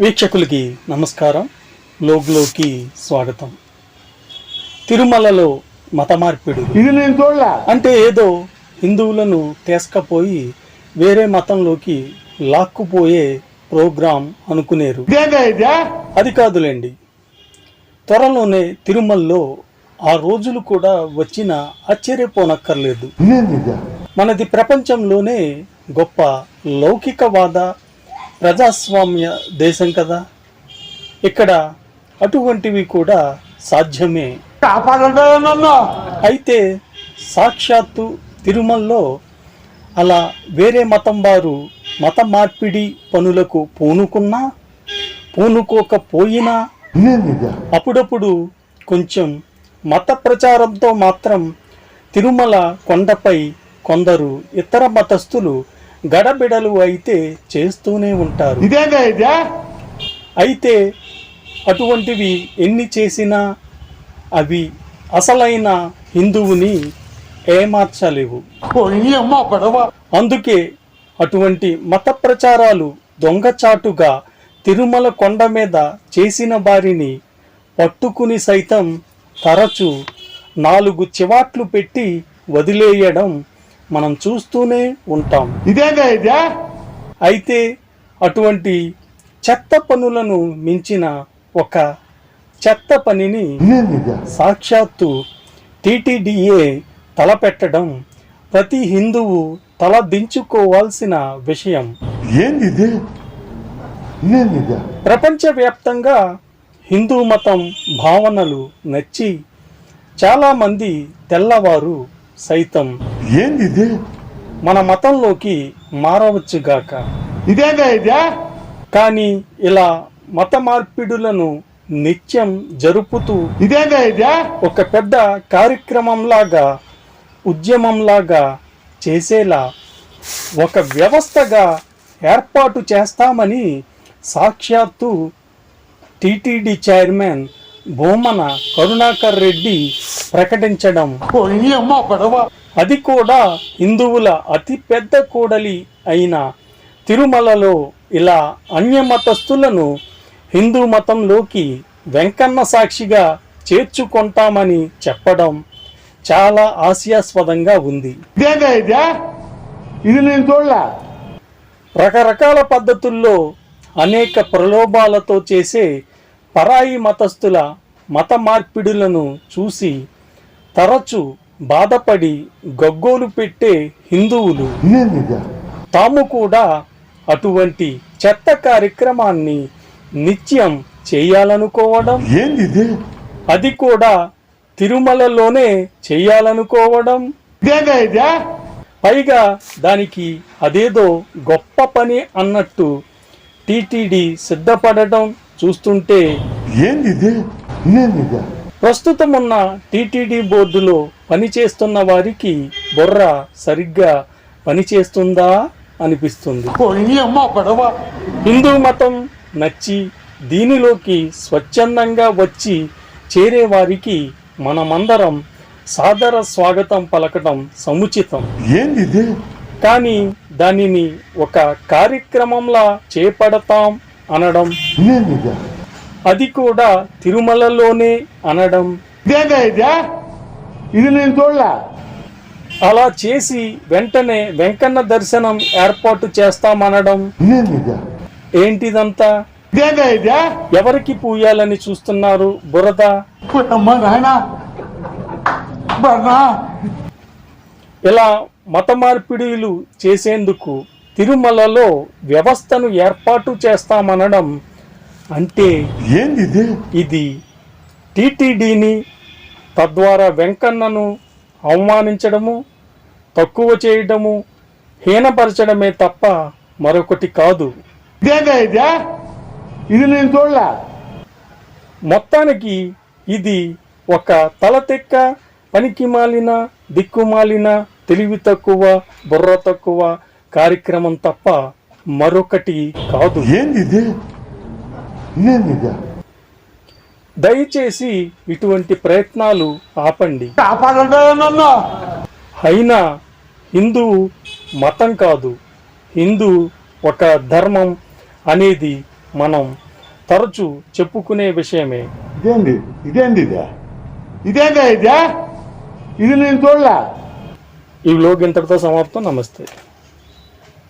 వీక్షకులకి నమస్కారం. లోగ్లోకి స్వాగతం. తిరుమలలో మత మార్పిడి. ఇది నేను చూడలే. అంటే ఏదో హిందువులను తీసుకపోయి వేరే మతంలోకి లాక్కుపోయే ప్రోగ్రాం అనుకునేరు. అది కాదులేండి. త్వరలోనే తిరుమలలో ఆ రోజులు కూడా వచ్చిన ఆశ్చర్యపోనక్కర్లేదు. మనది ప్రపంచంలోనే గొప్ప లౌకికవాద ప్రజాస్వామ్య దేశం కదా. ఇక్కడ అటువంటివి కూడా సాధ్యమే. అయితే సాక్షాత్తు తిరుమలలో అలా వేరే మతం వారు మత మార్పిడి పనులకు పూనుకున్నా పూనుకోకపోయినా అప్పుడప్పుడు కొంచెం మత ప్రచారంతో మాత్రం తిరుమల కొండపై కొందరు ఇతర మతస్థులు గడబిడలు అయితే చేస్తూనే ఉంటారు. అయితే అటువంటివి ఎన్ని చేసినా అవి అసలైన హిందువుని ఏమార్చలేవు. అందుకే అటువంటి మత ప్రచారాలు దొంగచాటుగా తిరుమల కొండ మీద చేసిన వారిని పట్టుకుని సైతం తరచు నాలుగు చివాట్లు పెట్టి వదిలేయడం మనం చూస్తూనే ఉంటాం. ఇదేందా ఇదే? అయితే అటువంటి చెత్త పనులను మించిన ఒక చెత్త పనిని సాక్షాత్తు టీటీడీఏ తలపెట్టడం ప్రతి హిందువు తల దించుకోవాల్సిన విషయం. ప్రపంచవ్యాప్తంగా హిందూ మతం భావనలు నచ్చి చాలామంది తెల్లవారు సైతం ఏంది ఇది మన మతంలోకి మారవచ్చుగాక ఇదేందా ఇదే? కానీ ఇలా మత మార్పిడులను నిత్యం జరుపుతూ ఇదేందా ఇదే? ఒక పెద్ద కార్యక్రమంలాగా ఉద్యమంలాగా చేసేలా ఒక వ్యవస్థగా ఏర్పాటు చేస్తామని సాక్షాత్తు టీటీడీ చైర్మన్ భూమన కరుణాకర్ రెడ్డి ప్రకటించడం. అది కూడా హిందువుల అతి పెద్ద కూడలి అయిన తిరుమలలో ఇలా అన్యమతస్థులను హిందూ మతంలోకి వెంకన్న సాక్షిగా చేర్చుకుంటామని చెప్పడం చాలా హాస్యాస్పదంగా ఉంది. ఇదేందా ఇదే ఇది నేను చూడలే. రకరకాల పద్ధతుల్లో అనేక ప్రలోభాలతో చేసే పరాయి మతస్థుల మత మార్పిడులను చూసి తరచు బాధపడి గగ్గోలు పెట్టే హిందువులు. తాము కూడా అటువంటి చెత్త కార్యక్రమాన్ని నిత్యం చేయాలనుకోవడం. అది కూడా తిరుమలలోనే చేయాలనుకోవడం. పైగా దానికి అదేదో గొప్ప పని అన్నట్టు టీటీడీ సిద్ధపడటం చూస్తుంటే ప్రస్తుతం ఉన్న టీటీడీ బోర్డులో పనిచేస్తున్న వారికి బుర్ర సరిగ్గా పనిచేస్తుందా అనిపిస్తుంది. హిందూ మతం నచ్చి దీనిలోకి స్వచ్ఛందంగా వచ్చి చేరే వారికి మనమందరం సాదర స్వాగతం పలకటం సముచితం. ఏంది కానీ దానిని ఒక కార్యక్రమంలా చేపడతాం అనడం. అది కూడా తిరుమలలోనే అనడం. ఇదే నేను చూడలే. అలా చేసి వెంటనే వెంకన్న దర్శనం ఏర్పాటు చేస్తామనడం ఏంటిదంతా? ఎవరికి పూయాలని చూస్తున్నారు బురద? ఇలా మత మార్పిడిలు చేసేందుకు తిరుమలలో వ్యవస్థను ఏర్పాటు చేస్తామనడం అంటే ఏంది ఇది టీటీడీని తద్వారా వెంకన్నను అవమానించడము తక్కువ చేయడము హీనపరచడమే తప్ప మరొకటి కాదు. ఇదే నేను చూడలే. మొత్తానికి ఇది ఒక తలతెక్క పనికి మాలిన దిక్కుమాలిన తెలివి తక్కువ బుర్ర తక్కువ కార్యక్రమం తప్ప మరొకటి కాదు. ఏంది ఇది? ఇదేంది ఇది? దయచేసి ఇటువంటి ప్రయత్నాలు ఆపండి. అయినా హిందూ మతం కాదు. హిందూ ఒక ధర్మం అనేది మనం తరచూ చెప్పుకునే విషయమే. ఇదేంది? ఇదేంది ఇదే? ఇదేందా ఇదే? ఇది నేను చూడలే? ఈ వ్లోగ్ ఇంతటితో సమాప్తం. నమస్తే.